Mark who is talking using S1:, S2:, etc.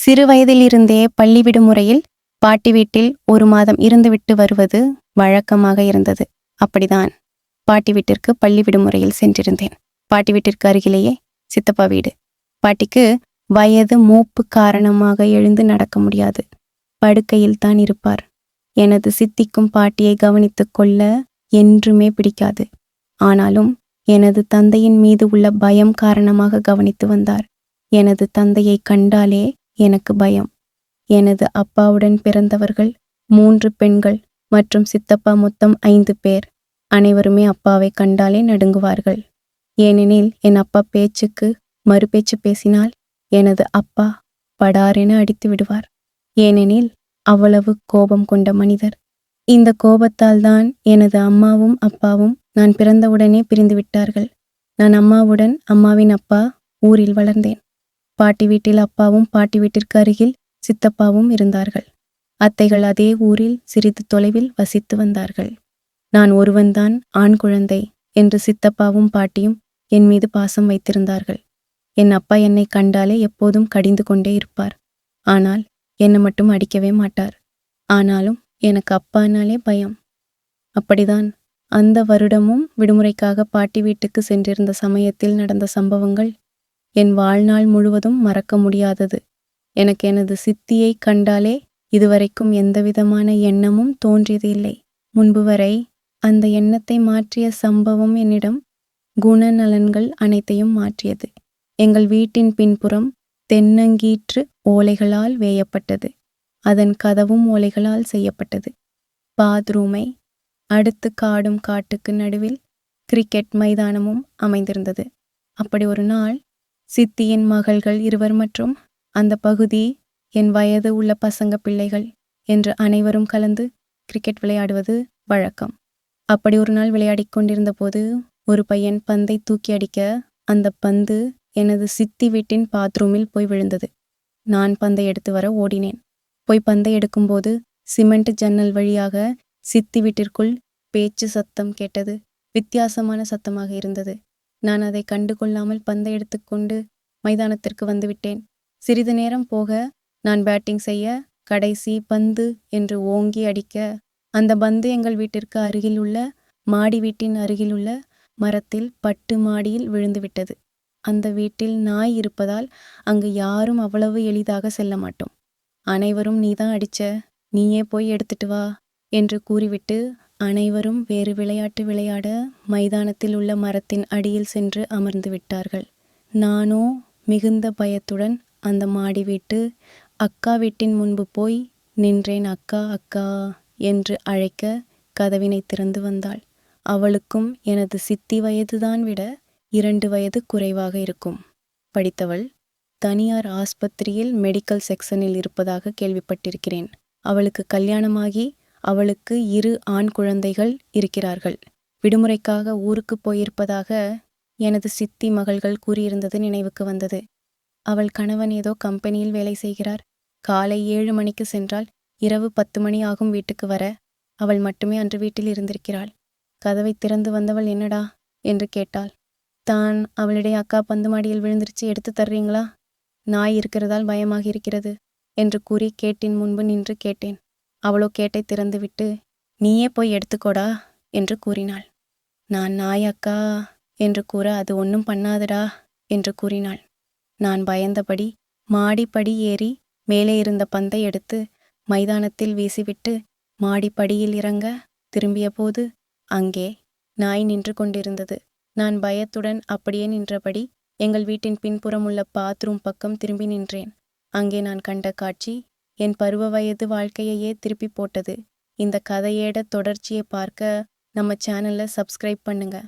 S1: சிறு வயதிலிருந்தே பள்ளி விடுமுறையில் பாட்டி வீட்டில் ஒரு மாதம் இருந்துவிட்டு வருவது வழக்கமாக இருந்தது. அப்படிதான் பாட்டி வீட்டிற்கு பள்ளி விடுமுறையில் சென்றிருந்தேன். பாட்டி வீட்டிற்கு அருகிலேயே சித்தப்பா வீடு. பாட்டிக்கு வயது மூப்பு காரணமாக எழுந்து நடக்க முடியாது. படுக்கையில் தான் இருப்பார். எனது சித்திக்கும் பாட்டியை கவனித்து கொள்ள என்றுமே பிடிக்காது. ஆனாலும் எனது தந்தையின் மீது உள்ள பயம் காரணமாக கவனித்து வந்தார். எனது தந்தையை கண்டாலே எனக்கு பயம். எனது அப்பாவுடன் பிறந்தவர்கள் மூன்று பெண்கள் மற்றும் சித்தப்பா மொத்தம் ஐந்து பேர். அனைவருமே அப்பாவை கண்டாலே நடுங்குவார்கள். ஏனெனில் என் அப்பா பேச்சுக்கு மறுபேச்சு பேசினால் எனது அப்பா படாரென அடித்து விடுவார். ஏனெனில் அவ்வளவு கோபம் கொண்ட மனிதர். இந்த கோபத்தால் தான் எனது அம்மாவும் அப்பாவும் நான் பிறந்தவுடனே பிரிந்து விட்டார்கள். நான் அம்மாவுடன் அம்மாவின் அப்பா ஊரில் வளர்ந்தேன். பாட்டி வீட்டில் அப்பாவும் பாட்டி வீட்டிற்கு அருகில் சித்தப்பாவும் இருந்தார்கள். அத்தைகள் அதே ஊரில் சிறிது தொலைவில் வசித்து வந்தார்கள். நான் ஒருவன்தான் ஆண் குழந்தை என்று சித்தப்பாவும் பாட்டியும் என் மீது பாசம் வைத்திருந்தார்கள். என் அப்பா என்னை கண்டாலே எப்போதும் கடிந்து கொண்டே இருப்பார். ஆனால் என்னை மட்டும் அடிக்கவே மாட்டார். ஆனாலும் எனக்கு அப்பானாலே பயம். அப்படிதான் அந்த வருடமும் விடுமுறைக்காக பாட்டி வீட்டுக்கு சென்றிருந்த சமயத்தில் நடந்த சம்பவங்கள் என் வாழ்நாள் முழுவதும் மறக்க முடியாதது. எனக்கு எனது சித்தியை கண்டாலே இதுவரைக்கும் எந்தவிதமான எண்ணமும் தோன்றியது இல்லை முன்பு வரை அந்த எண்ணத்தை மாற்றிய சம்பவம் என்னிடம் குணநலன்கள் அனைத்தையும் மாற்றியது. எங்கள் வீட்டின் பின்புறம் தென்னங்கீற்று ஓலைகளால் வேயப்பட்டது. அதன் கதவும் ஓலைகளால் செய்யப்பட்டது. பாத்ரூமை அடுத்து காடும் காட்டுக்கு நடுவில் கிரிக்கெட் மைதானமும் அமைந்திருந்தது. அப்படி ஒரு நாள் சித்தியின் மகள்கள் இருவர் மற்றும் அந்த பகுதி என் வயது உள்ள பசங்க பிள்ளைகள் என்று அனைவரும் கலந்து கிரிக்கெட் விளையாடுவது வழக்கம். அப்படி ஒரு நாள் விளையாடிக் கொண்டிருந்தபோது ஒரு பையன் பந்தை தூக்கி அடிக்க அந்த பந்து எனது சித்தி வீட்டின் பாத்ரூமில் போய் விழுந்தது. நான் பந்தை எடுத்து வர ஓடினேன். போய் பந்தை எடுக்கும்போது சிமெண்ட் ஜன்னல் வழியாக சித்தி வீட்டிற்குள் பேச்சு சத்தம் கேட்டது. வித்தியாசமான சத்தமாக இருந்தது. நான் அதை கண்டு கொள்ளாமல் பந்தை எடுத்துக்கொண்டு மைதானத்திற்கு வந்துவிட்டேன். சிறிது நேரம் போக நான் பேட்டிங் செய்ய கடைசி பந்து என்று ஓங்கி அடிக்க அந்த பந்து எங்கள் வீட்டிற்கு அருகில் உள்ள மாடி வீட்டின் அருகில் உள்ள மரத்தில் பட்டு மாடியில் விழுந்துவிட்டது. அந்த வீட்டில் நாய் இருப்பதால் அங்கு யாரும் அவ்வளவு எளிதாக செல்ல மாட்டோம். அனைவரும் நீதான் அடிச்ச நீயே போய் எடுத்துட்டு வா என்று கூறிவிட்டு அனைவரும் வேறு விளையாட்டு விளையாட மைதானத்தில் உள்ள மரத்தின் அடியில் சென்று அமர்ந்து விட்டார்கள். நானோ மிகுந்த பயத்துடன் அந்த மாடி வீட்டு அக்கா வீட்டின் முன்பு போய் நின்றேன் அக்கா அக்கா என்று அழைக்க கதவினை திறந்து வந்தாள். அவளுக்கும் எனது சித்தி வயதுதான் விட இரண்டு வயது குறைவாக இருக்கும். படித்தவள் தனியார் ஆஸ்பத்திரியில் மெடிக்கல் செக்ஷனில் இருப்பதாக கேள்விப்பட்டிருக்கிறேன். அவளுக்கு கல்யாணமாகி அவளுக்கு இரு ஆண் குழந்தைகள் இருக்கிறார்கள். விடுமுறைக்காக ஊருக்கு போயிருப்பதாக எனது சித்தி மகள்கள் கூறியிருந்தது நினைவுக்கு வந்தது. அவள் கணவன் ஏதோ கம்பெனியில் வேலை செய்கிறார். காலை ஏழு மணிக்கு சென்றால் இரவு பத்து மணி ஆகும் வீட்டுக்கு வர அவள் மட்டுமே அன்று வீட்டில் இருந்திருக்கிறாள். கதவை திறந்து வந்தவள் என்னடா? என்று கேட்டாள். தான் அவளுடைய அக்கா பந்து மாடியில் விழுந்துருச்சு எடுத்து தர்றீங்களா? நாய் இருக்கிறதால் பயமாக இருக்கிறது என்று கூறி கேட்டின் முன்பு நின்று கேட்டேன். அவளோ கேட்டை திறந்துவிட்டு நீயே போய் எடுத்துக்கோடா என்று கூறினாள். நான் நாய் அக்கா என்று கூற அது ஒன்றும் பண்ணாதடா என்று கூறினாள். நான் பயந்தபடி மாடிப்படி ஏறி மேலே இருந்த பந்தை எடுத்து மைதானத்தில் வீசிவிட்டு மாடிப்படியில் இறங்க திரும்பியபோது அங்கே நாய் நின்று கொண்டிருந்தது. நான் பயத்துடன் அப்படியே நின்றபடி எங்கள் வீட்டின் பின்புறம் உள்ள பாத்ரூம் பக்கம் திரும்பி நின்றேன். அங்கே நான் கண்ட காட்சி என் பருவ வயது வாழ்க்கையையே திருப்பி போட்டது. இந்த கதையேட தொடர்ச்சியை பார்க்க நம்ம சேனலை சப்ஸ்கிரைப் பண்ணுங்கள்